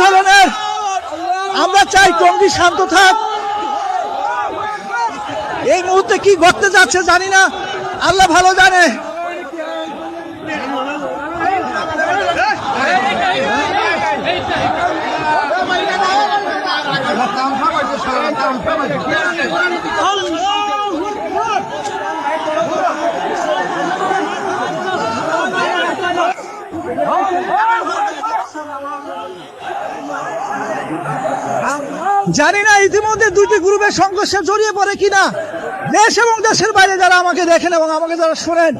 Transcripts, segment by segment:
ধরনের আমরা চাই টঙ্গি শান্ত থাক এই মুহূর্তে কি ঘটতে যাচ্ছে জানি না আল্লাহ ভালো জানে জানি না ইতিমধ্যে দুইটি গ্রুপের সংঘর্ষে জড়িয়ে পড়ে কিনা। দেশ এবং দেশের বাইরে যারা আমাকে দেখেন এবং আমাকে যারা শোনেন,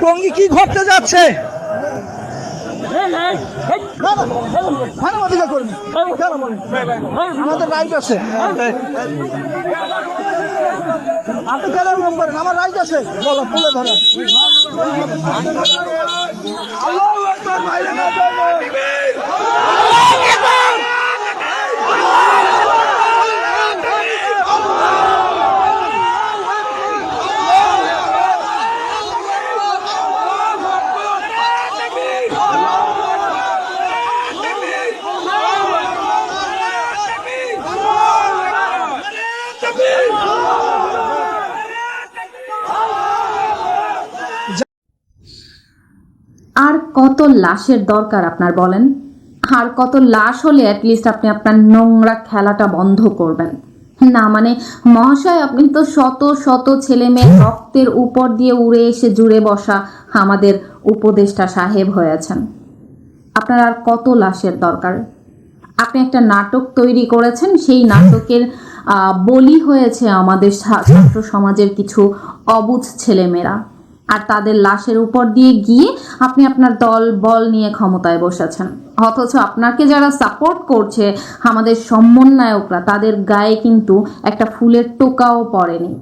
টঙ্গি কি ঘটতে যাচ্ছে? আমার রাইট আছে। বলো, তুলে ধরেন আর কত লাশের দরকার আপনার বলেন? আর কত লাশ হলে অ্যাটলিস্ট আপনি আপনার নোংরা খেলাটা বন্ধ করবেন। না মানে মহাশয়, আপনি তো শত শত ছেলে মেয়ে রক্তের উপর দিয়ে উড়ে এসে জুড়ে বসা আমাদের উপদেষ্টা সাহেব হয়েছেন। আপনার আর কত লাশের দরকার? আপনি একটা নাটক তৈরি করেছেন, সেই নাটকের বলি হয়েছে আমাদের ছাত্র সমাজের কিছু অবুঝ ছেলেমেয়েরা আর তাদের লাশের উপর দিয়ে গিয়ে আপনি আপনার দল, বল নিয়ে ক্ষমতায় বসেছেন। অথচ আপনাকে যারা সাপোর্ট করছে, আমাদের সমন্বয়করা, তাদের গায়ে কিন্তু একটা ফুলের টোকাও পড়েনি।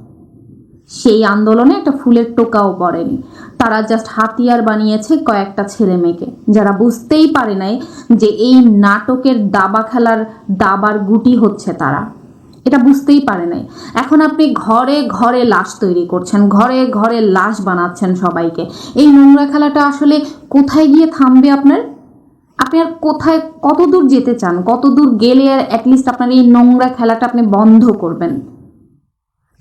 সেই আন্দোলনে একটা ফুলের টোকাও পড়েনি। তারা জাস্ট হাতিয়ার বানিয়েছে কয়েকটা ছেলে মেয়েকে। যারা বুঝতেই পারে নাই যে এই নাটকের দাবা খেলার দাবার গুটি হচ্ছে তারা। এটা বুঝতেই পারে নাই। এখন আপনি ঘরে ঘরে লাশ তৈরি করছেন, ঘরে ঘরে লাশ বানাচ্ছেন সবাইকে। এই নোংরা খেলাটা আসলে কোথায় গিয়ে থামবে আপনার? আপনি আর কোথায় কত দূর যেতে চান? কত দূর গেলে আর অ্যাটলিস্ট আপনার এই নোংরা খেলাটা আপনি বন্ধ করবেন?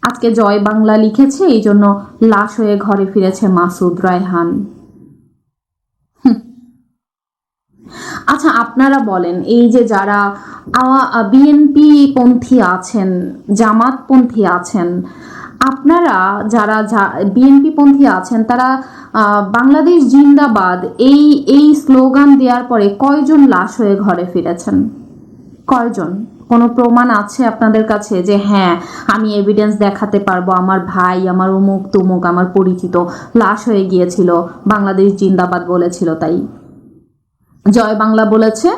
আজকে জয় বাংলা লিখেছে এই জন্য লাশ হয়ে ঘরে ফিরেছে মাসুদ রায়হান। আচ্ছা আপনারা বলেন, এই যে যারা বিএনপি পন্থী আছেন, জামাত পন্থী আছেন, আপনারা যারা বিএনপি পন্থী আছেন, তারা বাংলাদেশ জিন্দাবাদ, এই এই স্লোগান দেওয়ার পরে কয়জন লাশ হয়ে ঘরে ফিরেছেন? কয়জন? কোনো প্রমাণ আছে আপনাদের কাছে যে হ্যাঁ আমি এভিডেন্স দেখাতে পারব, আমার ভাই, আমার অমুক তুমুক আমার পরিচিত, লাশ হয়ে গিয়েছিল, বাংলাদেশ জিন্দাবাদ বলেছিল তাই? জয় বাংলা বলেছে,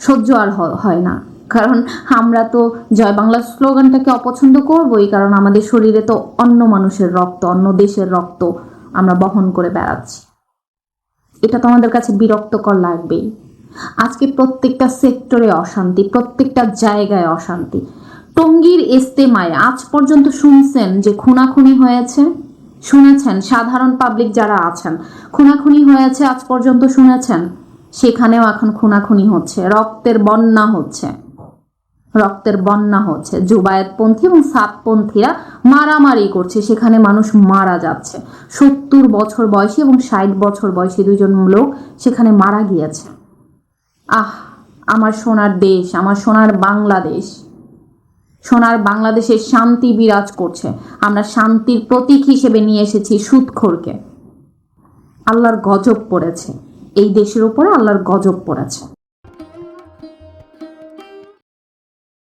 সহ্য আর হয় না। কারণ আমরা তো জয় বাংলা স্লোগানটাকে অপছন্দ করবই, কারণ আমাদের শরীরে তো অন্য মানুষের রক্ত, অন্য দেশের রক্ত আমরা বহন করে বেড়াচ্ছি। এটা তো আমাদের কাছে বিরক্তকর লাগবেই। আজকে প্রত্যেকটা সেক্টরে অশান্তি, প্রত্যেকটা জায়গায় অশান্তি। টঙ্গীর ইস্তেমায় আজ পর্যন্ত শুনছেন যে খুনাখুনি হয়েছে? শুনেছেন সাধারণ পাবলিক যারা আছেন? খুনাখুনি হয়েছে আজ পর্যন্ত শুনেছেন? সেখানেও এখন খুনাখুনি হচ্ছে, রক্তের বন্যা হচ্ছে, রক্তের বন্যা হচ্ছে। জুবায়েতপন্থী এবং সাতপন্থীরা মারামারি করছে, সেখানে মানুষ মারা যাচ্ছে। সত্তর বছর বয়সী এবং ষাট বছর বয়সী দুজন লোক সেখানে মারা গিয়েছে। আহ, আমার সোনার দেশ, আমার সোনার বাংলাদেশ। সোনার বাংলাদেশে শান্তি বিরাজ করছে। আমরা শান্তির প্রতীক হিসেবে নিয়ে এসেছি সুদখোরকে আল্লাহর গজব পড়েছে। এই দেশের উপরে আল্লাহর গজব পড়েছে।